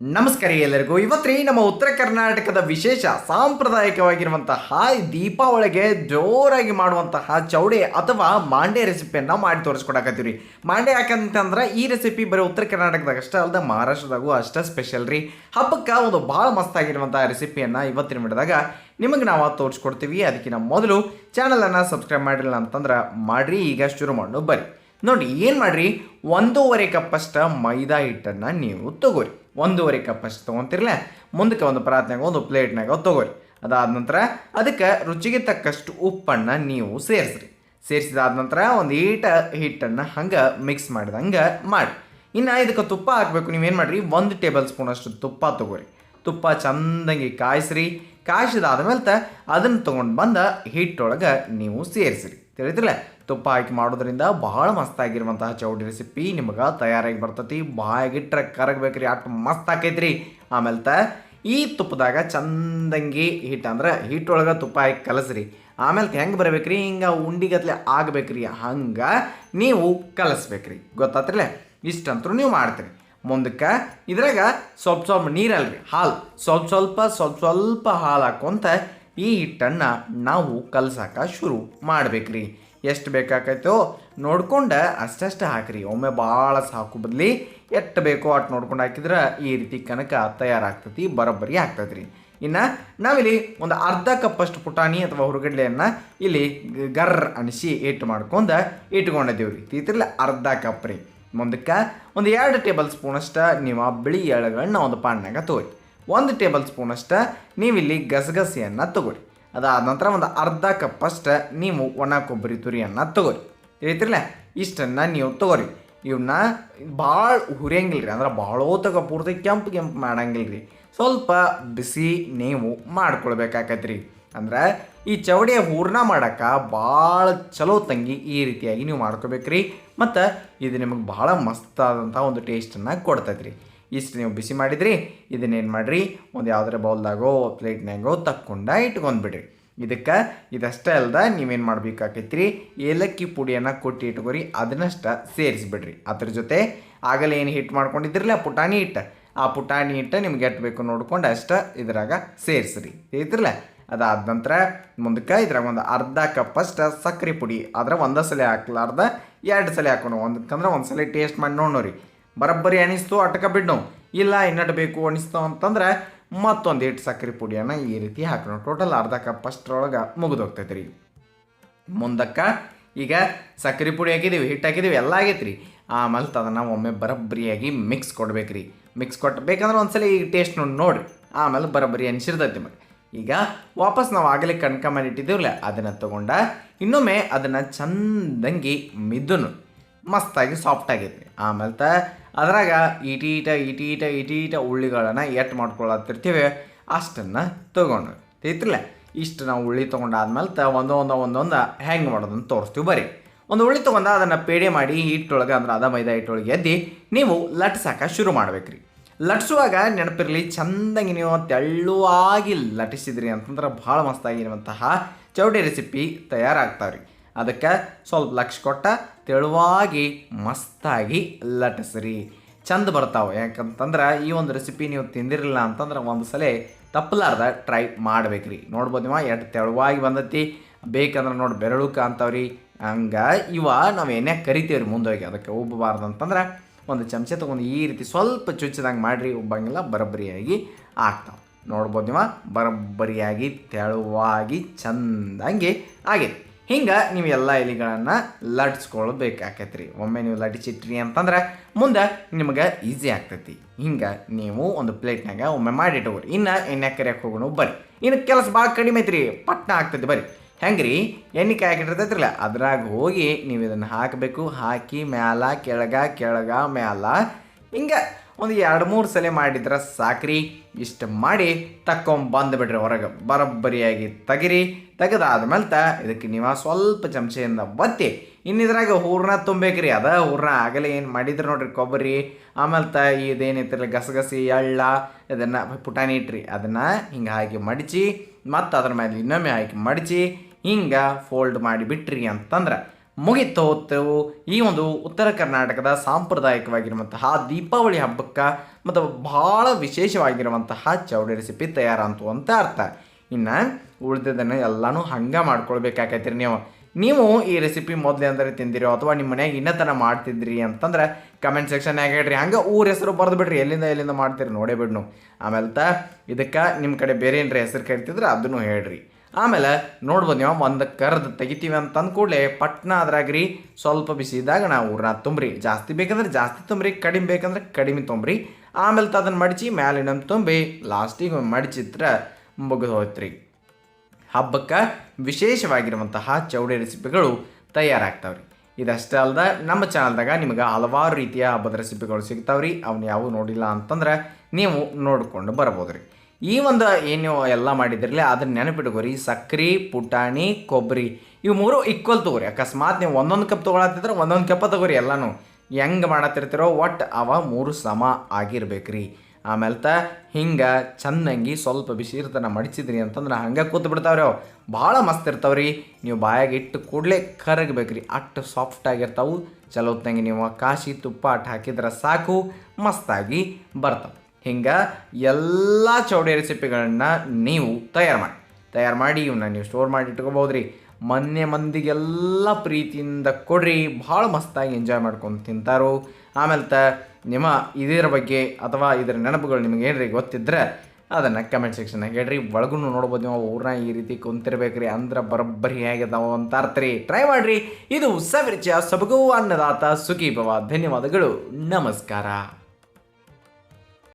ನಮಸ್ಕಾರ ಎಲ್ಲರಿಗೂ. ಇವತ್ತು ನಮ್ಮ ಉತ್ತರ ಕರ್ನಾಟಕದ ವಿಶೇಷ ಸಾಂಪ್ರದಾಯಿಕವಾಗಿರುವಂತಹ ದೀಪಾವಳಿಗೆ ಜೋರಾಗಿ ಮಾಡುವಂತಹ ಚೌಡೆ ಅಥವಾ ಮಾಂಡೆ ರೆಸಿಪಿಯನ್ನು ಮಾಡಿ ತೋರಿಸ್ಕೊಡಕತ್ತೀವಿ ಮಾಂಡೆ ಯಾಕಂತಂದ್ರೆ ಈ ರೆಸಿಪಿ ಬರೀ ಉತ್ತರ ಕರ್ನಾಟಕದಾಗ ಅಷ್ಟೇ ಅಲ್ಲದೆ ಮಹಾರಾಷ್ಟ್ರದಾಗೂ ಅಷ್ಟೇ ಸ್ಪೆಷಲ್ ರೀ. ಹಬ್ಬಕ್ಕೆ ಒಂದು ಭಾಳ ಮಸ್ತಾಗಿರುವಂತಹ ರೆಸಿಪಿಯನ್ನು ಇವತ್ತಿನ ಬಿಡಿದಾಗ ನಿಮಗೆ ನಾವು ತೋರಿಸ್ಕೊಡ್ತೀವಿ. ಅದಕ್ಕಿಂತ ಮೊದಲು ಚಾನಲನ್ನು ಸಬ್ಸ್ಕ್ರೈಬ್ ಮಾಡಿಲ್ಲ ಅಂತಂದ್ರೆ ಮಾಡಿರಿ. ಈಗ ಶುರು ಮಾಡು ಬರ್ರಿ ನೋಡಿ, ಏನು ಮಾಡಿರಿ? ಒಂದೂವರೆ ಕಪ್ಪಷ್ಟು ಮೈದಾ ಹಿಟ್ಟನ್ನು ನೀವು ತಗೋರಿ. ಒಂದೂವರೆ ಕಪ್ ಅಷ್ಟು ತೊಗೊಂತಿರ್ಲ, ಮುಂದಕ್ಕೆ ಒಂದು ಪ್ರಾತ್ನಾಗ ಒಂದು ಪ್ಲೇಟ್ನಾಗ ತಗೋರಿ ಅದಾದ ನಂತರ ಅದಕ್ಕೆ ರುಚಿಗೆ ತಕ್ಕಷ್ಟು ಉಪ್ಪನ್ನು ನೀವು ಸೇರಿಸ್ರಿ. ಸೇರಿಸಿದಾದ ನಂತರ ಒಂದು ಈಟ ಹಿಟ್ಟನ್ನು ಹಂಗೆ ಮಿಕ್ಸ್ ಮಾಡಿದಂಗೆ ಮಾಡಿ. ಇನ್ನು ಇದಕ್ಕೆ ತುಪ್ಪ ಹಾಕಬೇಕು, ನೀವೇನು ಮಾಡಿರಿ? ಒಂದು ಟೇಬಲ್ ಸ್ಪೂನಷ್ಟು ತುಪ್ಪ ತಗೋರಿ ತುಪ್ಪ ಚಂದಂಗೆ ಕಾಯಿಸ್ರಿ. ಕಾಯಿಸಿದಾದ್ಮೇಲೆ ಮೇಲೆ ಅದನ್ನು ತೊಗೊಂಡು ಬಂದ ಹಿಟ್ಟೊಳಗೆ ನೀವು ಸೇರಿಸಿರಿ. ತಿಳಿತಿಲ್ಲ ತುಪ್ಪ ಹಾಕಿ ಮಾಡೋದ್ರಿಂದ ಬಹಳ ಮಸ್ತಾಗಿರುವಂತಹ ಚೌಡಿ ರೆಸಿಪಿ ನಿಮಗೆ ತಯಾರಾಗಿ ಬರ್ತೈತಿ. ಬಾಯಾಗಿಟ್ರೆ ಕರಗಬೇಕ್ರಿ ಅಷ್ಟು ಮಸ್ತ್ ಆಕೈತ್ರಿ. ಆಮೇಲೆ ಈ ತುಪ್ಪದಾಗ ಚಂದಂಗಿ ಹಿಟ್ಟು ಅಂದ್ರೆ ಹಿಟ್ಟೊಳಗೆ ತುಪ್ಪ ಹಾಕಿ ಕಲಸ್ರಿ. ಆಮೇಲೆ ಹೆಂಗೆ ಬರ್ಬೇಕ್ರಿ? ಹಿಂಗೆ ಉಂಡಿಗತ್ಲೆ ಆಗ್ಬೇಕ್ರಿ. ಹಂಗೆ ನೀವು ಕಲಸ್ಬೇಕ್ರಿ. ಗೊತ್ತಾತ್ರಲ್ಲ ಇಷ್ಟಂತೂ ನೀವು ಮಾಡ್ತೀರಿ. ಮುಂದಕ್ಕೆ ಇದ್ರಾಗ ಸ್ವಲ್ಪ ಸ್ವಲ್ಪ ನೀರಲ್ರಿ, ಹಾಲು. ಸ್ವಲ್ಪ ಸ್ವಲ್ಪ ಸ್ವಲ್ಪ ಸ್ವಲ್ಪ ಹಾಲು ಹಾಕೊಂತ ಈ ಹಿಟ್ಟನ್ನು ನಾವು ಕಲಸಾಕ ಶುರು ಮಾಡ್ಬೇಕ್ರಿ. ಎಷ್ಟು ಬೇಕಾಕೈತೋ ನೋಡ್ಕೊಂಡು ಅಷ್ಟಷ್ಟು ಹಾಕ್ರಿ. ಒಮ್ಮೆ ಭಾಳ ಸಾಕು ಬದಲಿ ಎಷ್ಟು ಬೇಕೋ ಅಟ್ ನೋಡ್ಕೊಂಡು ಹಾಕಿದ್ರೆ ಈ ರೀತಿ ಕನಕ ತಯಾರಾಗ್ತತಿ, ಬರೋಬ್ಬರಿ ಆಗ್ತೈತಿ ರೀ ಇನ್ನು ನಾವಿಲ್ಲಿ ಒಂದು ಅರ್ಧ ಕಪ್ಪಷ್ಟು ಪುಟಾಣಿ ಅಥವಾ ಹುರುಗಡ್ಲೆಯನ್ನು ಇಲ್ಲಿ ಗರ್ ಅನಿಸಿ ಹಿಟ್ಟು ಮಾಡ್ಕೊಂಡು ಇಟ್ಕೊಂಡಿದ್ದೀವಿ ರೀ ತೀತಿರ್ಲಿ ಅರ್ಧ ಕಪ್ ರೀ. ಮುಂದಕ್ಕೆ ಒಂದು ಎರಡು ಟೇಬಲ್ ಸ್ಪೂನಷ್ಟು ನೀವು ಬಿಳಿ ಎಳೆಗಳನ್ನ ಒಂದು ಪಾಣ್ಯಾಗ ತಗೋರಿ ಒಂದು ಟೇಬಲ್ ಸ್ಪೂನಷ್ಟು ನೀವಿಲ್ಲಿ ಗಸಗಸೆಯನ್ನು ತಗೊಳ್ಳಿ. ಅದಾದ ನಂತರ ಒಂದು ಅರ್ಧ ಕಪ್ಪಷ್ಟು ನೀವು ಒಣ ಕೊಬ್ಬರಿ ತುರಿಯನ್ನು ತಗೋರಿ ತಿಳಿತಿರಲ್ಲ ಇಷ್ಟನ್ನು ನೀವು ತಗೋರಿ ಇವನ್ನ ಭಾಳ ಹುರಿಯಂಗಿಲ್ಲ ರೀ ಅಂದ್ರೆ ಭಾಳ ತಗೋ ಪೂರ್ತಿ ಕೆಂಪು ಕೆಂಪು ಮಾಡಂಗಿಲ್ಲ ರೀ ಸ್ವಲ್ಪ ಬಿಸಿ ನೀವು ಮಾಡ್ಕೊಳ್ಬೇಕಾಕೈತೆ ರೀ ಅಂದ್ರೆ ಈ ಚವಡಿಯ ಹೂರ್ಣ ಮಾಡಕ್ಕ ಭಾಳ ಚಲೋ ತಂಗಿ ಈ ರೀತಿಯಾಗಿ ನೀವು ಮಾಡ್ಕೋಬೇಕ್ರಿ. ಮತ್ತು ಇದು ನಿಮಗೆ ಭಾಳ ಮಸ್ತಾದಂಥ ಒಂದು ಟೇಸ್ಟನ್ನು ಕೊಡ್ತೈತ್ರಿ. ಇಷ್ಟು ನೀವು ಬಿಸಿ ಮಾಡಿದ್ರಿ, ಇದನ್ನೇನು ಮಾಡಿರಿ, ಒಂದು ಯಾವುದರ ಬೌಲ್ದಾಗೋ ಪ್ಲೇಟ್ನಾಗೋ ತಕ್ಕೊಂಡ ಇಟ್ಕೊಂಡ್ಬಿಡ್ರಿ. ಇದಕ್ಕೆ ಇದಷ್ಟೇ ಅಲ್ಲದೆ ನೀವೇನು ಮಾಡ್ಬೇಕಾಕೈತ್ರಿ, ಏಲಕ್ಕಿ ಪುಡಿಯನ್ನು ಕೊಟ್ಟು ಇಟ್ಕೋರಿ, ಅದನ್ನಷ್ಟ ಸೇರಿಸ್ಬಿಡ್ರಿ. ಅದ್ರ ಜೊತೆ ಆಗಲೇ ಏನು ಹಿಟ್ಟು ಮಾಡ್ಕೊಂಡಿದ್ರಲ್ಲ ಪುಟಾಣಿ ಹಿಟ್ಟು, ಆ ಪುಟಾಣಿ ಹಿಟ್ಟು ನಿಮ್ಗೆ ಎಟ್ಟು ಬೇಕು ನೋಡ್ಕೊಂಡು ಅಷ್ಟ ಇದ್ರಾಗ ಸೇರಿಸ್ರಿ. ತಿಳಿತಿರಲ್ಲ ಅದಾದ ನಂತರ ಮುಂದಕ್ಕೆ ಇದ್ರಾಗ ಒಂದು ಅರ್ಧ ಕಪ್ಪಷ್ಟು ಸಕ್ಕರೆ ಪುಡಿ. ಆದ್ರೆ ಒಂದೇ ಸಲ ಹಾಕ್ಲಾರ್ದ ಎರಡು ಸಲ ಹಾಕೋಣ ಒಂದಕ್ಕಂದ್ರೆ ಒಂದು ಸಲ ಟೇಸ್ಟ್ ಮಾಡಿ ನೋಡೋರಿ ಬರೋಬ್ಬರಿ ಅನಿಸ್ತು, ಅಟಕ ಬಿಡ್ನು. ಇಲ್ಲ ಇನ್ನಟ್ಟು ಬೇಕು ಅನಿಸ್ತು ಅಂತಂದ್ರೆ ಮತ್ತೊಂದು ಏಟು ಸಕ್ಕರೆ ಪುಡಿಯನ್ನು ಈ ರೀತಿ ಹಾಕೋಣ ಟೋಟಲ್ ಅರ್ಧ ಕಪ್ ಅಷ್ಟರೊಳಗೆ ಮುಗಿದೋಗ್ತೈತೆ ರೀ ಮುಂದಕ್ಕೆ ಈಗ ಸಕ್ಕರೆ ಪುಡಿ ಹಾಕಿದ್ದೀವಿ ಹಿಟ್ಟು ಹಾಕಿದ್ದೀವಿ ಎಲ್ಲ ಆಗೈತೆ ರೀ ಆಮೇಲೆ ಅದನ್ನು ಒಮ್ಮೆ ಬರಬ್ಬರಿಯಾಗಿ ಮಿಕ್ಸ್ ಕೊಡ್ಬೇಕು ರೀ ಮಿಕ್ಸ್ ಕೊಟ್ಟು ಬೇಕಂದ್ರೆ ಒಂದ್ಸಲ ಈಗ ಟೇಸ್ಟ್ ನೋಡಿ, ನೋಡ್ರಿ. ಆಮೇಲೆ ಬರೋಬ್ಬರಿ ಅನಿಸಿರ್ತೈತಿ ನಿಮಗೆ ಈಗ ವಾಪಸ್ ನಾವು ಆಗಲೇ ಕಣ್ಕ ಮಾಡಿ ಇಟ್ಟಿದ್ದೀವಲ್ಲ, ಅದನ್ನು ತಗೊಂಡ ಇನ್ನೊಮ್ಮೆ ಅದನ್ನು ಚಂದಂಗಿ ಮಿದುನು, ಮಸ್ತಾಗಿ ಸಾಫ್ಟ್ ಆಗೈತಿ ಆಮೇಲೆ ತ ಅದ್ರಾಗ ಈಟೀಟ ಈಟೀಟ ಈಟೀಟ ಉಳ್ಳಿಗಳನ್ನು ಎಟ್ಟು ಮಾಡ್ಕೊಳತ್ತಿರ್ತೀವಿ, ಅಷ್ಟನ್ನು ತೊಗೊಂಡು. ತಿಳ್ತಿಲ್ಲ ಇಷ್ಟು ನಾವು ಉಳ್ಳಿ ತೊಗೊಂಡಾದ್ಮೇಲೆ ತ ಒಂದೊಂದು ಒಂದೊಂದು ಹ್ಯಾಂಗ್ ಮಾಡೋದನ್ನು ತೋರಿಸ್ತೀವಿ ಬರೀ. ಒಂದು ಉಳ್ಳಿ ತೊಗೊಂಡು ಅದನ್ನು ಪೇಡೆ ಮಾಡಿ ಹಿಟ್ಟೊಳಗೆ ಅಂದ್ರೆ ಅದ ಮೈದಾ ಹಿಟ್ಟೊಳಗೆ ಎದ್ದು, ನೀವು ಲಟ್ಸಾಕ ಶುರು ಮಾಡ್ಬೇಕ್ರಿ. ಲಟ್ಸುವಾಗ ನೆನಪಿರಲಿ ಚಂದಂಗೆ ನೀವು ತೆಳ್ಳುವಾಗಿ ಲಟಿಸಿದ್ರಿ ಅಂತಂದ್ರೆ ಭಾಳ ಮಸ್ತಾಗಿರುವಂತಹ ಚೌಡಿ ರೆಸಿಪಿ ತಯಾರಾಗ್ತಾವ್ರಿ. ಅದಕ್ಕೆ ಸ್ವಲ್ಪ ಲಕ್ಷ ಕೊಟ್ಟ ತೆಳುವಾಗಿ ಮಸ್ತಾಗಿ ಲಟಿಸ್ರಿ. ಚಂದ ಬರ್ತಾವೆ ಯಾಕಂತಂದ್ರೆ ಈ ಒಂದು ರೆಸಿಪಿ ನೀವು ತಿಂದಿರಲಿಲ್ಲ ಅಂತಂದ್ರೆ ಒಂದು ಸಲ ತಪ್ಪಲಾರ್ದ ಟ್ರೈ ಮಾಡ್ಬೇಕ್ರಿ. ನೋಡ್ಬೋದು ನೀವು, ಎಷ್ಟು ತೆಳುವಾಗಿ ಬಂದೈತಿ, ಬೇಕಂದ್ರೆ ನೋಡಿ ಬೆರಳು ಕಾಂತಾವ್ರಿ ಹಂಗೆ ಇವ ನಾವು ಏನೇ ಕರಿತೀವ್ರಿ ಮುಂದೋಗಿ, ಅದಕ್ಕೆ ಉಬ್ಬಬಾರ್ದು ಅಂತಂದ್ರೆ ಒಂದು ಚಮಚ ತೊಗೊಂಡು ಈ ರೀತಿ ಸ್ವಲ್ಪ ಚುಚ್ಚಿದಂಗೆ ಮಾಡಿರಿ, ಒಬ್ಬಂಗಿಲ್ಲ, ಬರಬ್ಬರಿಯಾಗಿ ಆಗ್ತಾವೆ. ನೋಡ್ಬೋದು ನೀವು? ಬರಬ್ಬರಿಯಾಗಿ, ತೆಳುವಾಗಿ, ಚಂದಂಗೆ ಆಗೈತಿ. ಹಿಂಗೆ ನೀವು ಎಲ್ಲ ಎಲೆಗಳನ್ನು ಲಟ್ಸ್ಕೊಳ್ಬೇಕಾಕೈತಿ ರೀ ಒಮ್ಮೆ ನೀವು ಲಟಿಸಿಟ್ರಿ ಅಂತಂದ್ರೆ ಮುಂದೆ ನಿಮಗೆ ಈಸಿ ಆಗ್ತೈತಿ. ಹಿಂಗೆ ನೀವು ಒಂದು ಪ್ಲೇಟ್ನಾಗ ಒಮ್ಮೆ ಮಾಡಿ ಇಟ್ಕೋರಿ ಇನ್ನು ಎಣ್ಣೆ ಕರಿಯಕ್ಕೆ ಹೋಗೋಣ, ಬರ್ರಿ. ಇನ್ನು ಕೆಲಸ ಭಾಳ ಕಡಿಮೆ ಐತ್ರಿ. ಪಟ್ನ ಆಗ್ತೈತಿ, ಬರ್ರಿ. ಹೆಂಗೆ ರೀ ಎಣ್ಣೆ ಕಾಯಿಟ್ಟಿರ್ತೈತ್ರಲ್ಲ ಅದ್ರಾಗ ಹೋಗಿ ನೀವು ಇದನ್ನು ಹಾಕಬೇಕು. ಹಾಕಿ ಮ್ಯಾಲ, ಕೆಳಗ ಕೆಳಗ ಮ್ಯಾಲ. ಹಿಂಗೆ ಒಂದು ಎರಡು ಮೂರು ಸಲ ಮಾಡಿದ್ರೆ ಸಾಕ್ರಿ. ಇಷ್ಟು ಮಾಡಿ ತಕ್ಕೊಂಬಂದು ಬಿಡ್ರಿ ಹೊರಗೆ. ಬರೋಬ್ಬರಿಯಾಗಿ ತೆಗಿರಿ. ತೆಗೆದಾದ್ಮೇಲೆ ತ ಇದಕ್ಕೆ ನೀವು ಸ್ವಲ್ಪ ಚಮಚೆಯಿಂದ ಬತ್ತಿ ಇನ್ನಿದ್ರಾಗ ಹೂರ್ಣ ತುಂಬೇಕ್ರಿ ಅದ ಹೂರ್ಣ ಆಗಲೇ ಏನು ಮಾಡಿದ್ರು ನೋಡ್ರಿ ಕೊಬ್ಬರಿ. ಆಮೇಲೆ ತ ಇದೇನೈತಿರಲ್ಲ, ಗಸಗಸಿ, ಎಳ್ಳ, ಇದನ್ನು ಪುಟಾಣಿ ಇಟ್ರಿ. ಅದನ್ನು ಹಿಂಗೆ ಹಾಕಿ ಮಡಚಿ, ಮತ್ತು ಅದ್ರ ಮೇಲೆ ಇನ್ನೊಮ್ಮೆ ಹಾಕಿ ಮಡಚಿ ಹಿಂಗೆ ಫೋಲ್ಡ್ ಮಾಡಿ ಬಿಟ್ರಿ ಅಂತಂದ್ರೆ ಮುಗಿತು ಹೊತ್ತು ಈ ಒಂದು ಉತ್ತರ ಕರ್ನಾಟಕದ ಸಾಂಪ್ರದಾಯಿಕವಾಗಿರುವಂತಹ ದೀಪಾವಳಿ ಹಬ್ಬಕ್ಕೆ ಮತ್ತು ಭಾಳ ವಿಶೇಷವಾಗಿರುವಂತಹ ಚೌಡಿ ರೆಸಿಪಿ ತಯಾರಂತು ಅಂತ ಅರ್ಥ. ಇನ್ನು ಉಳಿದದನ್ನು ಎಲ್ಲನೂ ಹಂಗೆ ಮಾಡ್ಕೊಳ್ಬೇಕಾಕೈತ್ರಿ ನೀವು. ನೀವು ಈ ರೆಸಿಪಿ ಮೊದಲೇ ಅಂದರೆ ತಿಂದಿರೋ ಅಥವಾ ನಿಮ್ಮ ಮನೆಯಾಗ ಇನ್ನತನ ಮಾಡ್ತಿದ್ರಿ ಅಂತಂದ್ರೆ ಕಮೆಂಟ್ ಸೆಕ್ಷನ್ಯಾಗ ಹೇಳ್ರಿ. ಹಂಗೆ ಊರ ಹೆಸರು ಬರೆದು ಬಿಡ್ರಿ ಎಲ್ಲಿಂದ ಎಲ್ಲಿಂದ ಮಾಡ್ತೀರಿ ನೋಡೇ ಬಿಡ್ನು. ಆಮೇಲೆ ತ ಇದಕ್ಕೆ ನಿಮ್ಮ ಕಡೆ ಬೇರೆ ಏನರ ಹೆಸರು ಕರಿತಿದ್ರೆ ಅದನ್ನು ಹೇಳ್ರಿ. ಆಮೇಲೆ ನೋಡ್ಬೋದು ನೀವು ಒಂದು ಕರ್ದು ತೆಗಿತೀವಿ ಅಂತ ಕೂಡಲೇ ಪಟ್ನ ಅದ್ರಾಗ್ರಿ ಸ್ವಲ್ಪ ಬಿಸಿ ಇದ್ದಾಗ ನಾವು ಊರನ್ನ ತುಂಬ್ರಿ. ಜಾಸ್ತಿ ಬೇಕಂದ್ರೆ ಜಾಸ್ತಿ ತುಂಬ್ರಿ, ಕಡಿಮೆ ಬೇಕಂದ್ರೆ ಕಡಿಮೆ ತುಂಬ್ರಿ. ಆಮೇಲೆ ಅದನ್ನು ಮಡಚಿ ಮ್ಯಾಲಿನ ತುಂಬಿ ಲಾಸ್ಟಿಗೆ ಮಡಚಿತ್ರ ಮುಗಿದು ಹೋಯ್ತ್ರಿ. ಹಬ್ಬಕ್ಕೆ ವಿಶೇಷವಾಗಿರುವಂತಹ ಚೌಡಿ ರೆಸಿಪಿಗಳು ತಯಾರಾಗ್ತಾವ್ರಿ. ಇದಷ್ಟೇ ಅಲ್ಲದೆ ನಮ್ಮ ಚಾನಲ್ದಾಗ ನಿಮಗೆ ಹಲವಾರು ರೀತಿಯ ಹಬ್ಬದ ರೆಸಿಪಿಗಳು ಸಿಗ್ತಾವ್ರಿ. ಅವನ್ನ ಯಾವ ನೋಡಿಲ್ಲ ಅಂತಂದ್ರೆ ನೀವು ನೋಡ್ಕೊಂಡು ಬರ್ಬೋದ್ರಿ. ಈ ಒಂದು ಏನು ಎಲ್ಲ ಮಾಡಿದ್ರಲ್ಲ ಅದನ್ನ ನೆನಪಿಟ್ಕೋರಿ ಸಕ್ರೆ, ಪುಟಾಣಿ, ಕೊಬ್ಬರಿ, ಇವು ಮೂರು ಈಕ್ವಲ್ ತಗೋರಿ. ಅಕಸ್ಮಾತ್ ನೀವು ಒಂದೊಂದು ಕಪ್ ತೊಗೊಳತ್ತಿದ್ರೆ ಒಂದೊಂದು ಕಪ್ಪ ತಗೋರಿ ಎಲ್ಲನೂ. ಹೆಂಗೆ ಮಾಡತ್ತಿರ್ತಿರೋ ಒಟ್ಟು ಅವ ಮೂರು ಸಮ ಆಗಿರ್ಬೇಕ್ರಿ ಆಮೇಲೆ ತ ಹಿಂಗೆ ಚೆನ್ನಾಗಿ ಸ್ವಲ್ಪ ಬಿಸಿ ಇರ್ತನ ಮಡಿಸಿದ್ರಿ ಅಂತಂದ್ರೆ ಹಂಗೆ ಕೂತ್ ಬಿಡ್ತಾವ್ರಿ ಅವು. ಭಾಳ ಮಸ್ತ್ ಇರ್ತಾವ್ರಿ. ನೀವು ಬಾಯಾಗ ಇಟ್ಟು ಕೂಡಲೇ ಕರಗಬೇಕ್ರಿ ಅಷ್ಟು ಸಾಫ್ಟ್ ಆಗಿರ್ತಾವು. ಚಲೋ ನೀವು ಕಾಶಿ ತುಪ್ಪ ಅಟ್ ಹಾಕಿದ್ರೆ ಸಾಕು. ಮಸ್ತಾಗಿ ಬರ್ತಾವೆ. ಹಿಂಗೆ ಎಲ್ಲ ಚೌಡಿ ರೆಸಿಪಿಗಳನ್ನ ನೀವು ತಯಾರು ಮಾಡಿ. ತಯಾರು ಮಾಡಿ ಇವನ್ನ ನೀವು ಸ್ಟೋರ್ ಮಾಡಿ ಇಟ್ಕೋಬೋದ್ರಿ. ಮೊನ್ನೆ ಮಂದಿಗೆಲ್ಲ ಪ್ರೀತಿಯಿಂದ ಕೊಡ್ರಿ. ಭಾಳ ಮಸ್ತಾಗಿ ಎಂಜಾಯ್ ಮಾಡ್ಕೊಂಡು ತಿಂತಾರೋ. ಆಮೇಲೆ ತ ನಿಮ್ಮ ಇದರ ಬಗ್ಗೆ ಅಥವಾ ಇದರ ನೆನಪುಗಳು ನಿಮಗೆ ಏನ್ರಿ ಗೊತ್ತಿದ್ರೆ ಅದನ್ನು ಕಮೆಂಟ್ ಸೆಕ್ಷನ್ನಾಗ ಹೇಳ್ರಿ. ಒಳಗೂ ನೋಡ್ಬೋದು ನೀವು ಊರನ್ನ ಈ ರೀತಿ ಕುಂತಿರ್ಬೇಕ್ರಿ. ಅಂದ್ರೆ ಬರೋಬ್ಬರಿ ಹೇಗಿದಾವ ಅಂತ ಅರ್ಥರಿ ಟ್ರೈ ಮಾಡ್ರಿ. ಇದು ಸವಿರುಚಿಯ ಸಬಗು ಅನ್ನದಾತ ಸುಖಿ ಭವ ಧನ್ಯವಾದಗಳು. ನಮಸ್ಕಾರ.